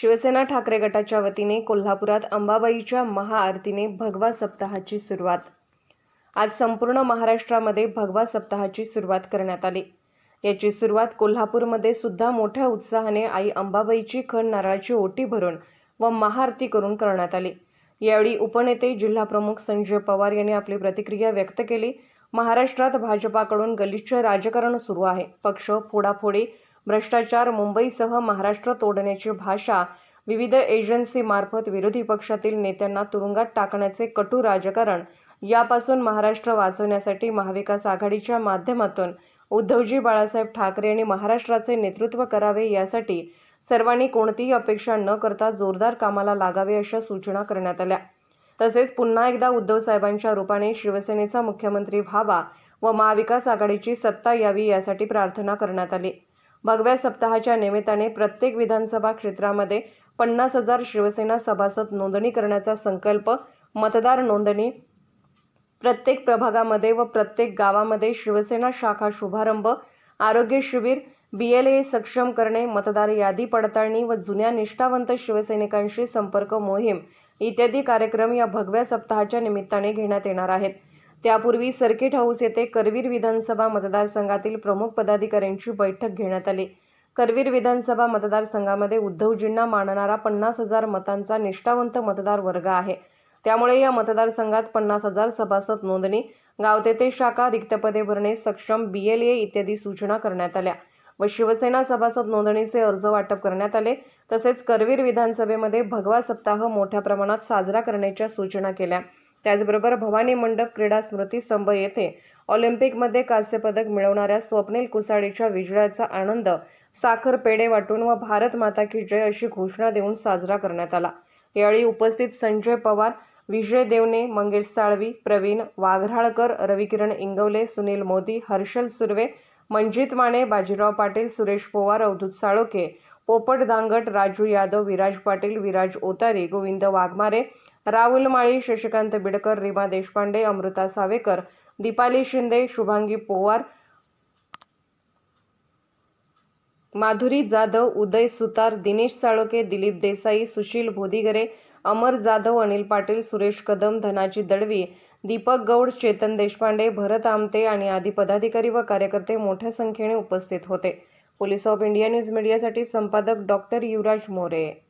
शिवसेना ठाकरे गटाच्या वतीने कोल्हापुरात अंबाबाईच्या महाआरतीने भगवा सप्ताहाची सुरुवात. आज संपूर्ण महाराष्ट्रामध्ये भगवा सप्ताहाची सुरुवात करण्यात आली. याची सुरुवात कोल्हापूरमध्ये सुद्धा मोठ्या उत्साहाने आई अंबाबाईची खण नारळाची ओटी भरून व महाआरती करून करण्यात आली. यावेळी उपनेते जिल्हाप्रमुख संजय पवार यांनी आपली प्रतिक्रिया व्यक्त केली. महाराष्ट्रात भाजपाकडून गलिच्छ राजकारण सुरू आहे. पक्ष फोडाफोडी भ्रष्टाचार मुंबईसह महाराष्ट्र तोडण्याची भाषा विविध एजन्सीमार्फत विरोधी पक्षातील नेत्यांना तुरुंगात टाकण्याचे कटू राजकारण यापासून महाराष्ट्र वाचवण्यासाठी महाविकास आघाडीच्या माध्यमातून उद्धवजी बाळासाहेब ठाकरे यांनी महाराष्ट्राचे नेतृत्व करावे यासाठी सर्वांनी कोणतीही अपेक्षा न करता जोरदार कामाला लागावे अशा सूचना करण्यात आल्या. तसेच पुन्हा एकदा उद्धव साहेबांच्या रूपाने शिवसेनेचा मुख्यमंत्री व्हावा व महाविकास आघाडीची सत्ता यावी यासाठी प्रार्थना करण्यात आली. भगव्या सप्ताहाच्या निमित्ताने प्रत्येक विधानसभा क्षेत्रामध्ये पन्नास हजार शिवसेना सभासद नोंदणी करण्याचा संकल्प मतदार नोंदणी प्रत्येक प्रभागामध्ये व प्रत्येक गावामध्ये शिवसेना शाखा शुभारंभ आरोग्य शिबिर ए सक्षम करणे मतदार यादी पडताळणी व जुन्या निष्ठावंत शिवसैनिकांशी संपर्क मोहीम इत्यादी कार्यक्रम या भगव्या सप्ताहाच्या निमित्ताने घेण्यात येणार आहेत. त्यापूर्वी सर्किट हाऊस येथे करवीर विधानसभा मतदारसंघातील प्रमुख पदाधिकाऱ्यांची बैठक घेण्यात आली. करवीर विधानसभा मतदारसंघामध्ये उद्धवजींना मानणारा पन्नास हजार मतांचा निष्ठावंत मतदार वर्ग आहे. त्यामुळे या मतदारसंघात पन्नास हजार सभासद नोंदणी गावतेते शाखा रिक्तपदे भरणे सक्षम बीएलए इत्यादी सूचना करण्यात आल्या. व शिवसेना सभासद नोंदणीचे अर्ज वाटप करण्यात आले. तसेच करवीर विधानसभेमध्ये भगवा सप्ताह मोठ्या प्रमाणात साजरा करण्याच्या सूचना केल्या. त्याचबरोबर भवानी मंडप क्रीडा स्मृतीस्तंभ येथे ऑलिम्पिकमध्ये कांस्यपदक मिळवणाऱ्या स्वप्नील कुसाडीच्या विजयाचा आनंद साखर पेढे वाटून व भारत माता की जय अशी घोषणा देऊन साजरा करण्यात आला. यावेळी उपस्थित संजय पवार विजय देवने मंगेश साळवी प्रवीण वाघराळकर रविकिरण इंगवले सुनील मोदी हर्षल सुर्वे मंजित माने बाजीराव पाटील सुरेश पवार अवधूत साळोके पोपट दांगट राजू यादव विराज पाटील विराज ओतारी गोविंद वाघमारे राहुल माळी शशिकांत बिडकर रीमा देशपांडे अमृता सावेकर दीपाली शिंदे शुभांगी पोवार माधुरी जाधव उदय सुतार दिनेश साळोके दिलीप देसाई सुशील भोदिगरे अमर जाधव अनिल पाटील सुरेश कदम धनाजी दळवी दीपक गौड चेतन देशपांडे भरत आमते आणि आदी पदाधिकारी व कार्यकर्ते मोठ्या संख्येने उपस्थित होते. पोलीस ऑफ इंडिया न्यूज मीडियासाठी संपादक डॉक्टर युवराज मोरे.